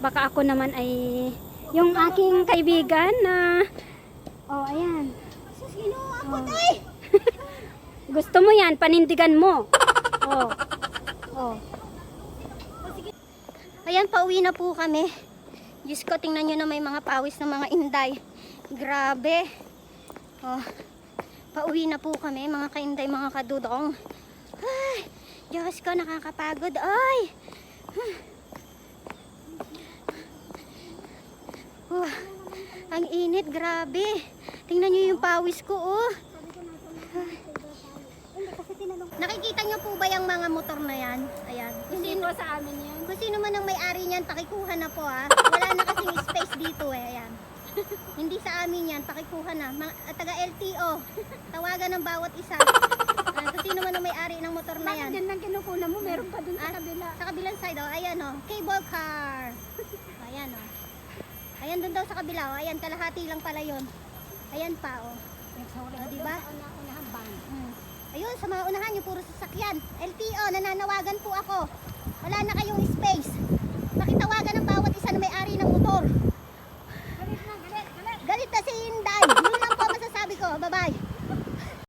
Baka ako naman ay yung aking kaibigan na Oh, ayan. Oh. Gusto mo yan, panindigan mo. Oh. Oh. Ayan, pauwi na po kami. Diyos ko, tingnan nyo na may mga pawis ng mga inday. Grabe. Oh, pauwi na po kami, mga kainday, mga kadudong. Ay, Diyos ko, nakakapagod. Ay! Hmm. Oh, ang init, grabe. Tingnan nyo yung pawis ko, oh. Nakikita nyo po ba yung mga motor na yan? Ayan. Kung sino, sa amin yan. kung sino man ang may-ari niyan, pakikuha na po ha. Wala na kasing space dito eh. Ayan. Hindi sa amin yan, pakikuha na. Mga, ah, taga LTO. Tawagan ng bawat isa. Ayan, kung sino man ang may-ari ng motor na yan. Bakit din lang kinukuna mo? Meron pa dun Ah, sa kabila. Sa kabilang side, oh, ayan oh, cable car. ayan oh. Ayan doon daw sa kabila, oh. ayan kalahati lang pala 'yon. Ayan pa oh. Oh, di ba? Mm. Ayun, sa mga unahan yung puro sasakyan. LTO, nananawagan po ako. Wala na kayong space. Pakitawagan ang bawat isa na may-ari ng motor. Galit na, galit, galit. Galit na si Inday. Yun lang po masasabi ko. Bye-bye.